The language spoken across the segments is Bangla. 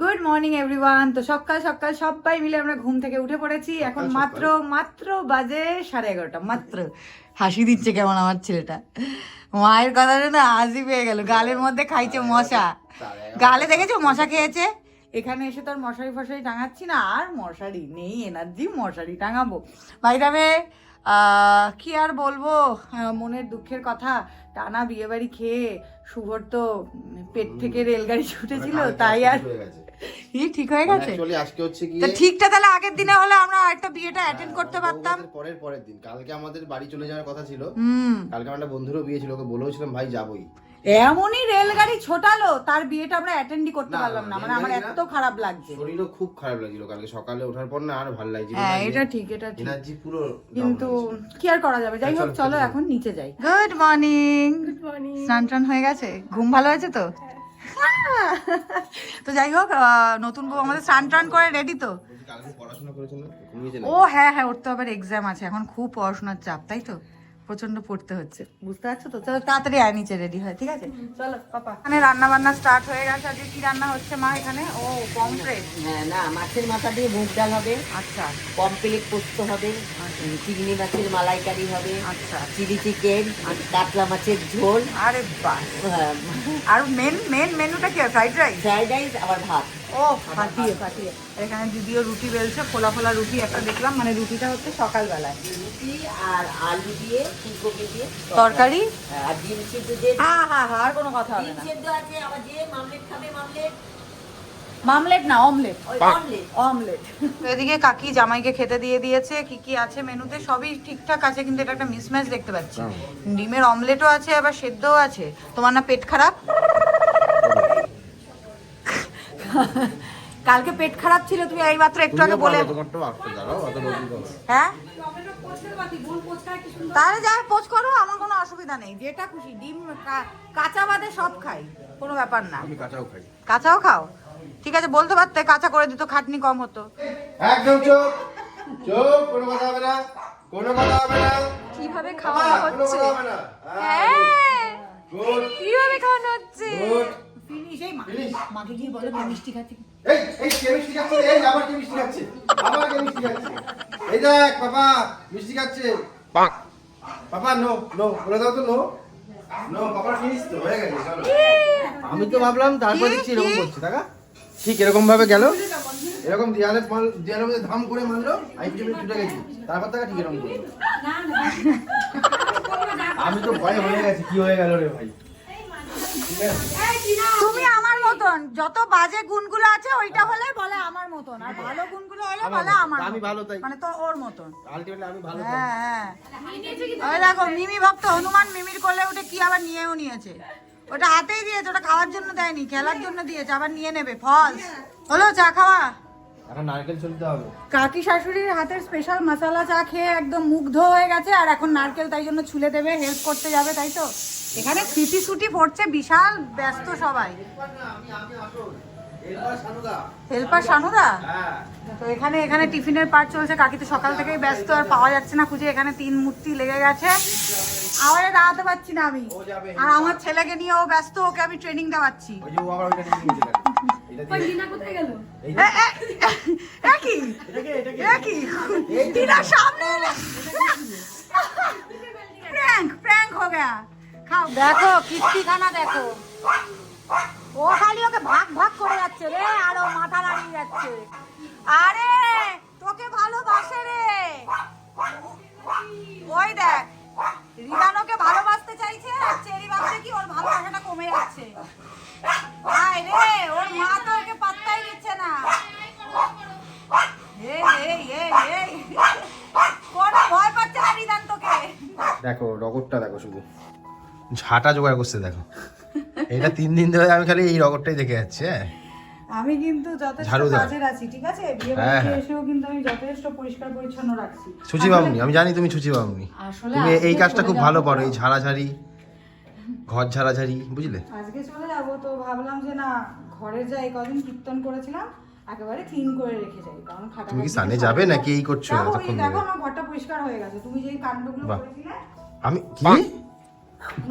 গুড মর্নিং এভরিওয়ান তো সকাল সকাল সবাই মিলে আমরা ঘুম থেকে উঠে পড়েছি। এখন মাত্র মাত্র বাজে সাড়ে এগারোটা। মাত্র। হাসি দিচ্ছে কেমন আমার ছেলেটা। মায়ের কথা না হাসি পেয়ে গেল। গালের মধ্যে খাইছে মশা। গালে দেখেছ মশা খেয়েছে? এখানে এসে তোর মশারি ফশারি টাঙাচ্ছি না। আর মশারি নেই এনার্জি মশারি টাঙাবো। বাইরাবে কি আর বলব? মনের দুঃখের কথা। টানা বিয়ে বাড়ি খেয়ে শুভর তো পেট থেকে রেলগাড়ি ছুটেছিল তাই আর ই ঠিক হয়ে গেছে? অ্যাকচুয়ালি আজকে হচ্ছে কি তা ঠিকটা তাহলে আগের দিনে হলে আমরা একটা বিয়েটা অ্যাটেন্ড করতে পারতাম। পরের পরের দিন। কালকে আমাদের বাড়ি চলে যাওয়ার কথা ছিল। হুম। কালকে আমার একটা বন্ধুরও বিয়ে ছিল ওকে বলেওছিলাম ভাই যাবোই। এমনই রেলগাড়ি ছোটালো তার বিয়েটা আমরা অ্যাটেন্ডই করতে পারলাম না। মানে আমার এত খারাপ লাগছে। শরীরও খুব খারাপ লাগছিল। কালকে সকালে ওঠার পর না আর ভালো লাগছিল হ্যাঁ এটা ঠিক এটা ঠিক। এনার্জি পুরো কিন্তু কি আর করা যাবে? যাই হোক চলো। এখন নিচে যাই। গুড মর্নিং স্নান টান হয়ে গেছে? ঘুম ভালো হয়েছে তো? তো যাই হোক আহ, নতুন বউ আমাদের স্নান টান করে রেডি তো। ও হ্যাঁ হ্যাঁ ওর তো আবার এক্সাম আছে এখন খুব পড়াশোনার চাপ তাই তো? প্রচণ্ড পড়তে হচ্ছে। বুঝতে পারছ তো? চলো তাড়াতাড়ি আয় নিচে রেডি হয় ঠিক আছে? চলো পাপা। এখানে রান্না বান্না স্টার্ট হয়ে গেছে। আজকে কি রান্না হচ্ছে মা এখানে? ও পমফ্রেট হ্যাঁ না মাছের মাথা দিয়ে মুগ ডাল হবে। আচ্ছা। পম্পলেট পোস্ত হবে। উম, চিংড়ি মাছের মালাইকারি হবে। আচ্ছা। চিলি চিকেন কাতলা মাছের ঝোল। আরে বাহ। হ্যাঁ, আর মেন মেন মেনুটা কি ফ্রাইড রাইস? ফ্রাইড রাইস আবার ভাত। ও ফাটিয়ে ফাটিয়ে। এখানে দিদিও রুটি বেলছে ফোলা ফোলা রুটি একটা দেখলাম মানে রুটিটা হচ্ছে সকালবেলায়। রুটি আর আলু দিয়ে ফুলকপি দিয়ে তরকারি। হ্যাঁ, আর ডিম সিদ্ধ দিয়ে হ্যাঁ হ্যাঁ হ্যাঁ আর কোনো কথা হবে ডিম না। সিদ্ধ আছে আবার যে মামলেট খাবে মামলেট। মামলেট না অমলেট। অমলেট। অমলেট। এদিকে কাকি জামাইকে খেতে দিয়ে দিয়েছে কি কি আছে মেনুতে? সবই ঠিকঠাক আছে কিন্তু এটা একটা মিসম্যাচ দেখতে পাচ্ছি। ডিমের অমলেটও আছে আবার সেদ্ধও আছে। তোমার না পেট খারাপ? কালকে পেট খারাপ ছিল তুমি এইমাত্র একটু আগে বলে করো। হ্যাঁ? তাহলে যা পোচ করো আমার কোনো অসুবিধা নেই যেটা খুশি ডিম কাঁচা বাদে সব খাই কোনো ব্যাপার না। আমি কাঁচাও খাই। কাঁচাও খাও। ঠিক আছে বলতে পারতে কাঁচা করে দিত খাটনি কম হতো। একদম চুপ চুপ কোনো কথা হবে না কোনো কথা হবে না। কীভাবে কোনো হচ্ছে? হ্যাঁ। কীভাবে খাওয়ানো হচ্ছে? মাকে গিয়ে বলো কি মিষ্টি খাচ্ছি। এই এই কে মিষ্টি খাচ্ছে? এই আবার কে মিষ্টি খাচ্ছে? আবার কে মিষ্টি খাচ্ছে? এই দেখ বাবা মিষ্টি খাচ্ছে। বাবা নো নো বলে দাও তো নো। নো বাবা ফিনিশ তো হয়ে গেছে চলো। আমি তো ভাবলাম তারপর কি? দেখছি এরকম করছে টাকা ঠিক এরকম ভাবে গেল। এরকম দেয়ালে মাল দেয়ালের মধ্যে ধাম করে মারলো আমি পিছনে ছুটে গেছি। তারপর টাকা ঠিক এরকম করল। আমি তো ভয় হয়ে গেছি কি হয়ে গেল রে ভাই? তুমি আমার মতন যত বাজে গুণগুলো আছে ওইটা হলে বলে আমার মতন। আর ভালো গুণগুলো হলে বলে আমার আমি ভালো তাই। মানে তো ওর মতন। আলটিমেটলি আমি ভালো হ্যাঁ হ্যাঁ। ওই দেখো মিমি ভক্ত হনুমান মিমির কোলে উঠে কি আবার নিয়েও নিয়েছে। ওটা হাতেই দিয়েছে ওটা খাওয়ার জন্য দেয়নি খেলার জন্য দিয়েছে আবার নিয়ে নেবে ফলস হলো চা খাওয়া? এখন নারকেল চলতে হবে। কাকি শাশুড়ির হাতের স্পেশাল মশলা চা খেয়ে একদম মুগ্ধ হয়ে গেছে আর এখন নারকেল তাই জন্য ছুলে দেবে হেল্প করতে যাবে তাই তো? এখানে স্মৃতি ছুটি পড়ছে বিশাল ব্যস্ত সবাই। হেল্পার সানুদা? হ্যাঁ। তো এখানে এখানে টিফিনের পার্ট চলছে কাকি তো সকাল থেকেই ব্যস্ত আর পাওয়া যাচ্ছে না খুঁজে এখানে তিন মূর্তি লেগে গেছে। আওয়ারে দাঁড়াতে পারছি না আমি। আর আমার ছেলেকে নিয়ে ও ব্যস্ত ওকে আমি ট্রেনিং দেওয়াচ্ছি। ওই দেখো। এটা দিয়ে- এই যে- এ, এ, এ কি এ কি টিনার সামনে প্র্যাঙ্ক প্র্যাঙ্ক হো গয়া খাও। দেখো। ও খালি ওকে ভাগ ভাগ করে যাচ্ছে রে আর ও মাথা নাড়িয়ে যাচ্ছে। আরে তোকে ভালোবাসে রে। ওই দেখ রিদানোকে ভালোবাসতে চাইছে, আর চেরি ভাবছে কি ওর ভালোবাসাটা কমে যাচ্ছে? আয় রে, ওর মা তো পাত্তাই দিচ্ছে না। দেখো দেখো শুধু। ঝাঁটা জোগাড় করছে, দেখো। এটা তিন দিন ধরে আমি খালি এই রগরটাই দেখে যাচ্ছি হ্যাঁ? আমি কিন্তু যথেষ্ট। কাজের আছি ঠিক আছে? বিয়ে হ্যাঁ, বাড়িতে হ্যাঁ। এসেও কিন্তু আমি যথেষ্ট পরিষ্কার পরিচ্ছন্ন রাখছি। ছুচি বামনি আমি জানি তুমি ছুচি বামনি। আসলে তুমি এই কাজটা খুব ভালো। পারো এই ঝাড়াঝাড়ি ঘর ঝাড়াঝাড়ি বুঝলে? আজকে চলে যাব তো ভাবলাম যে না ঘরে যাই কদিন কীর্তন করেছিলাম একেবারে ক্লিন করে রেখে যাই কারণ খাটা তুমি কি সানে যাবে নাকি এই করছ এতক্ষণ দেখো আমার ঘরটা পরিষ্কার হয়ে গেছে। তুমি যেই কাণ্ডগুলো। করেছিলে আমি কি?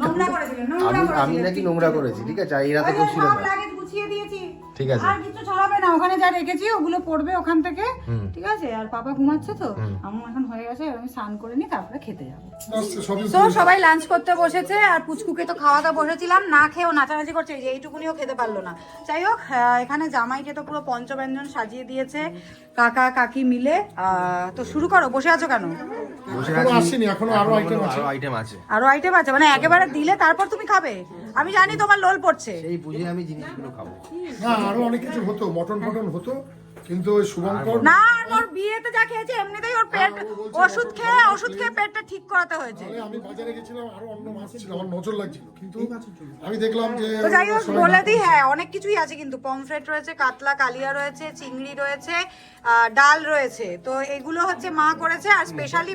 নোংরা করেছিলে নোংরা আমি নাকি নোংরা করেছি ঠিক আছে? এরা তো করছিল না। গুছিয়ে দিয়েছি। ঠিক আছে। আর কিছু ছড়াবে না ওখানে যা রেখেছি ওগুলো পড়বে ওখান থেকে। ঠিক আছে? আর পাপা ঘুমাচ্ছে তো আমার এখন হয়ে গেছে আমি স্নান করে নিই তারপরে খেতে যাব। তো সবাই লাঞ্চ করতে বসেছে আর পুচকুকে তো খাওয়াতে বসেছিলাম না খেয়েও নাচানাচি করছে যে এইটুকুনিও খেতে পারল না। যাই হোক এখানে জামাইকে তো পুরো পঞ্চব্যঞ্জন সাজিয়ে দিয়েছে কাকা কাকি মিলে। আহ, তো শুরু করো বসে আছো কেন? বসে আসেনি এখনও আরও আইটেম আছে আরও আইটেম আছে। আরও আইটেম আছে মানে একেবারে দিলে তারপর তুমি খাবে? আমি জানি তোমার লোল পড়ছে। এই বুঝে আমি জিনিসগুলো খাব। না আরও অনেক কিছু হতো মটন ফটন হতো কিন্তু ওই শুভঙ্কর না আর ওর বিয়েতে যা খেয়েছে এমনিতেই ওর পেট ওষুধ খেয়ে ওষুধ খেয়ে পেটটা ঠিক করাতে হয়েছে। আমি বাজারে গেছিলাম আরও অন্য মাছ ছিল আমার নজর লাগছিল। কিন্তু আমি দেখলাম যে তো যাই হোক বলে দিই হ্যাঁ অনেক কিছুই আছে কিন্তু। পমফ্রেট রয়েছে কাতলা কালিয়া রয়েছে চিংড়ি রয়েছে ডাল রয়েছে। তো এগুলো হচ্ছে মা করেছে আর স্পেশালি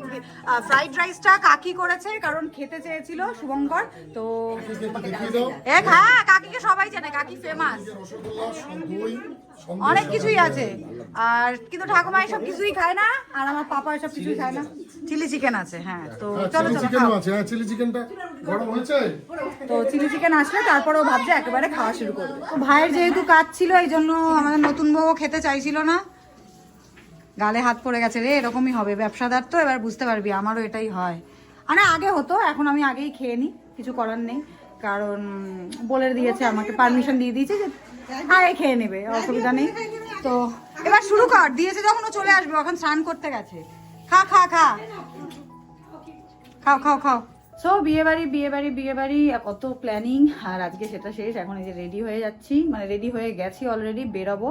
ফ্রাইড রাইসটা কাকি করেছে কারণ খেতে চেয়েছিল শুভঙ্কর। তো একটু দেখিয়ে দাও। এ হ্যাঁ কাকিকে সবাই কাকি ফেমাস অনেক কিছুই আছে। আর কিন্তু ঠাকুমা এসব কিছুই খায় না আর আমার পাপা এসব কিছুই খায় না। চিলি চিকেন আছে হ্যাঁ। তো হ্যাঁ, চলো চিলি আছে হ্যাঁ চিলি চিকেনটা গরম হয়েছে? তো চিলি চিকেন আসলে তারপরে ও ভাবছে একেবারে খাওয়া শুরু করবে। তো ভাইয়ের যেহেতু কাজ ছিল এই জন্য আমাদের নতুন বউ খেতে চাইছিল না। গালে হাত পড়ে গেছে রে এরকমই হবে। ব্যবসাদার তো এবার বুঝতে পারবি আমারও এটাই হয়। আরে আগে হতো এখন আমি আগেই খেয়ে নিই কিছু করার নেই। কারণ বলে দিয়েছে, আমাকে পারমিশন দিয়ে দিয়েছে যে আরে খেয়ে নেবে, অসুবিধা নেই। তো এবার শুরু কর, দিয়েছে যখন ও চলে আসবে এখন স্নান করতে গেছে। খা খা খা। খাও খাও খাও। সো বিয়ে বাড়ি বিয়ে বাড়ি বিয়ে বাড়ি কত প্ল্যানিং আর আজকে সেটা শেষ এখন এই যে রেডি হয়ে যাচ্ছি। মানে রেডি হয়ে গেছি অলরেডি বেরোবো।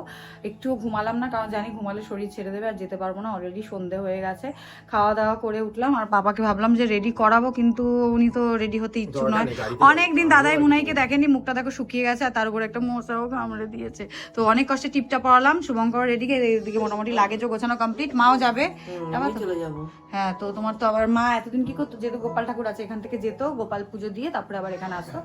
একটু ঘুমালাম না কারণ জানি ঘুমালে শরীর ছেড়ে দেবে আর যেতে পারব না অলরেডি সন্ধে হয়ে গেছে। খাওয়া দাওয়া করে উঠলাম আর বাবাকে ভাবলাম যে রেডি করাবো কিন্তু উনি তো রেডি হতে ইচ্ছুক নয়। অনেক দিন দাদাই মুনাইকে দেখেনি মুখটা দেখো শুকিয়ে গেছে আর তার উপর একটা মশাও কামড়ে দিয়েছে। তো অনেক কষ্টে টিপটা পড়ালাম শুভঙ্কর রেডিকে এদিকে মোটামুটি লাগেজও গোছানো কমপ্লিট মাও যাব। হ্যাঁ তো তোমার তো আবার মা এতদিন কি করতো? যেহেতু গোপাল ঠাকুর আছে এখান থেকে যেত গোপাল পুজো দিয়ে তারপরে আবার এখানে আসতো।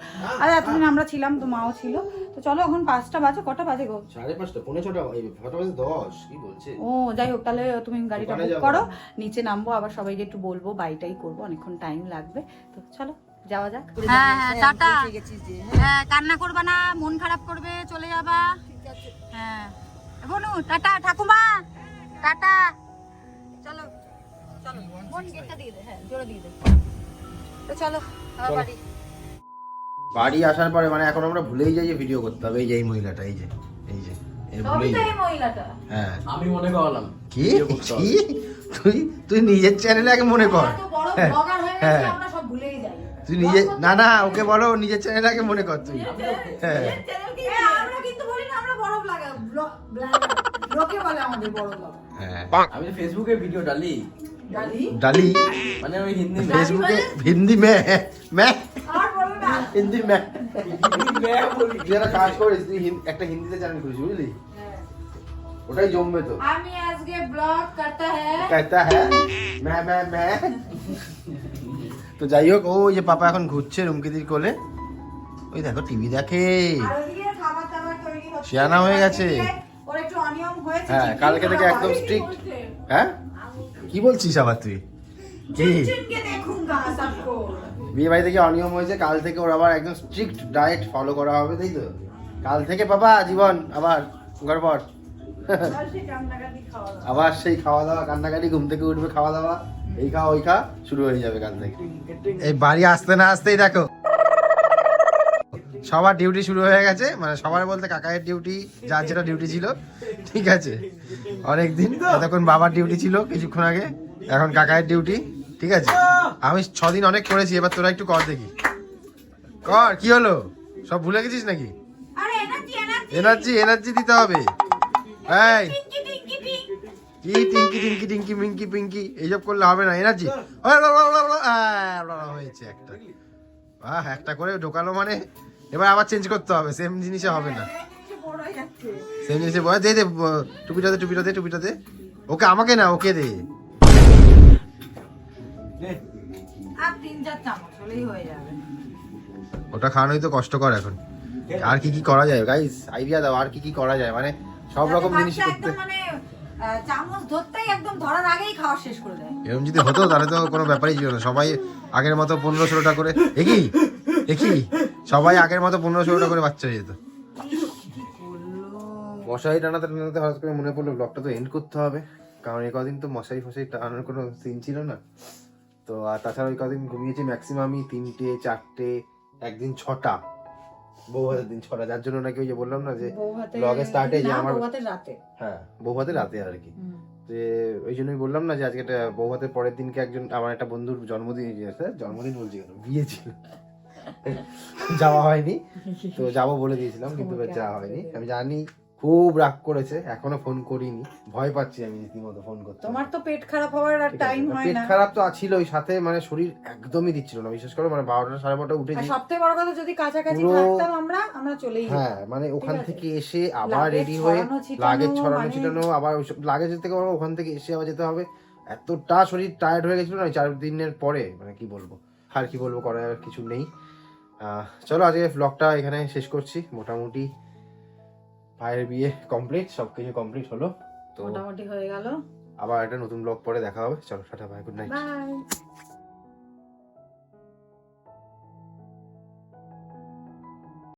আর এতদিন আমরা ছিলাম তো মাও ছিল। তো চলো এখন পাঁচটা বাজে কটা বাজে গো? সাড়ে পাঁচটা পৌনে ছটা বাজে দশ কি বলছে? ও যাই হোক তাহলে তুমি গাড়িটা বুক করো নিচে নামবো আবার সবাইকে একটু বলব বাইটাই করব অনেকক্ষণ টাইম লাগবে। তো চলো যাওয়া যাক। হ্যাঁ হ্যাঁ টাটা। হ্যাঁ। কান্না করবা না মন খারাপ করবে চলে যাবা। হ্যাঁ। বনু টাটা ঠাকুমা। টাটা। চলো চলো বোন গেটটা দিয়ে দে হ্যাঁ জোরে দিয়ে দে। তো চলো বাড়ি। বাড়ি আসার পরে মানে এখন আমরা ভুলেই যাই যে ভিডিও করতে হবে। এই যে এই মহিলাটা এই যে এই যে হ্যাঁ। আমি মনে করলাম কি? কি? তুই তুই নিজের চ্যানেলে আগে মনে কর। হ্যাঁ, হ্যাঁ। আমরা সব ভুলেই যাই। তুই নিজে না না ওকে বলো নিজের চ্যানেলে আগে মনে কর তুই। হ্যাঁ। আমরা কিন্তু বলি না আমরা বড় ব্লগার লোকে বলে আমাদের বড় ব্লগার হ্যাঁ। আমি ফেসবুকে ভিডিও ডালি ডালি? মানে আমি হিন্দি ফেসবুকে মানে? হিন্দি মে মে হিন্দি মে যারা কাজ করিস তুই একটা হিন্দিতে চ্যানেল খুলিস বুঝলি? ওটাই জমবে তো। আমি আজকে ব্লগ করতে হ্যাঁ। করতে হ্যাঁ। মে মে মে তো যাই হোক ও যে পাপা এখন ঘুরছে রুমকিদির কোলে। ওই দেখো টিভি দেখে। শিয়ানা হয়ে গেছে। হ্যাঁ কালকে থেকে একদম স্ট্রিক্ট হ্যাঁ? কি বলছিস আবার তুই? কি চিনকে দেখুঙ্গা সবকো বিয়ে বাড়ি থেকে অনিয়ম হয়েছে কাল থেকে ওর আবার একদম স্ট্রিক্ট ডায়েট ফলো করা হবে তাই তো? কাল থেকে বাবা জীবন আবার গড়বড়। আবার সেই খাওয়া দাওয়া। কান্নাকাটি ঘুম থেকে উঠবে খাওয়া দাওয়া এই খা ওই খা শুরু হয়ে যাবে কাল থেকে। এই বাড়ি আসতে না আসতেই দেখো সবার ডিউটি শুরু হয়ে গেছে। মানে সবার বলতে কাকায়ের ডিউটি যার যেটা ডিউটি ছিল ঠিক আছে। অনেক দিন এতক্ষণ বাবার ডিউটি ছিল কিছুক্ষণ আগে এখন কাকায়ের ডিউটি ঠিক আছে। আমি ছদিন অনেক করেছি এবার তোরা একটু কর দেখি। কর কি হলো? সব ভুলে গেছিস নাকি? Energy energy. দিতে হবে। এই। কি টিঙ্কি টিঙ্কি টিঙ্কি মিঙ্কি পিঙ্কি? এইসব করলে হবে না এনার্জি। হয়েছে একটা। একটা করে ঢোকালো মানে। এবার আবার চেঞ্জ করতে হবে সেম জিনিসে হবে না। সেম জিনিসে বয় দে দে টুপিটা দে টুপিটা দে টুপিটা দে। ওকে আমাকে না ওকে দে। হয়ে ওটা খাওয়ানোই তো কষ্টকর এখন। আর কি কি করা যায়? গাইস আইডিয়া দাও আর কি কি করা যায়? মানে সব রকম জিনিস করতে মানে চামচ ধরতেই একদম ধরার আগেই খাওয়া শেষ করে দেয়। এরকম যদি হতো তাহলে তো কোনো ব্যাপারই ছিল না। সবাই আগের মতো পনেরো ষোলোটা করে একই একই সবাই আগের মতো পনেরো ষোলোটা করে বাচ্চা হয়ে যেত। মশারি টানাতে টানাতে হঠাৎ করে মনে পড়ল ব্লগটা তো এন্ড করতে হবে। কারণ এই কদিন তো মশারি ফশারি টানানোর কোনো সিন ছিল না। তো আর তাছাড়া ওই কদিন ঘুমিয়েছি ম্যাক্সিমামই তিনটে চারটে একদিন ছটা। বউ হাতের দিন ছটা যার জন্য নাকি ওই যে বললাম না যে ব্লগের স্টার্টে যে আমার হ্যাঁ বউ হাতে রাতে আর কি। যে ওই জন্যই বললাম না যে আজকে একটা বউ হাতের পরের দিনকে একজন আমার একটা বন্ধুর জন্মদিন আছে জন্মদিন বলছি কেন? বিয়ে ছিল। যাওয়া হয়নি। তো যাব বলে দিয়েছিলাম কিন্তু যাওয়া হয়নি। আমি জানি খুব রাগ করেছে এখনও ফোন করিনি। ভয় পাচ্ছি আমি রীতিমতো ফোন করতে। তোমার তো পেট খারাপ হওয়ার আর টাইম হয় না পেট খারাপ তো ছিল ওই সাথে মানে শরীর একদমই দিচ্ছিল না। বিশেষ করে মানে বারোটা সাড়ে বারোটা আর উঠেছি সবথেকে বড় কথা যদি কাছাকাছি পুরো- থাকতাম আমরা আমরা চলেই যেতাম। হ্যাঁ মানে ওখান থেকে এসে আবার রেডি হয়ে লাগেজ ছড়ানো মানে- ছিটানো আবার লাগেজের থেকে ওখান থেকে এসে আবার যেতে হবে। এতটা শরীর টায়ার্ড হয়ে গেছিল না চার দিনের পরে মানে কি বলব? আর কি বলব করার কিছু নেই। চলো আজকে ব্লগটা এখানে শেষ করছি। মোটামুটি ভাইয়ের বিয়ে কমপ্লিট সব কিছু কমপ্লিট হলো। তো মোটামুটি হয়ে গেল। আবার একটা নতুন ব্লগ পরে দেখা হবে। চলো টাটা ভাই গুড নাইট বাই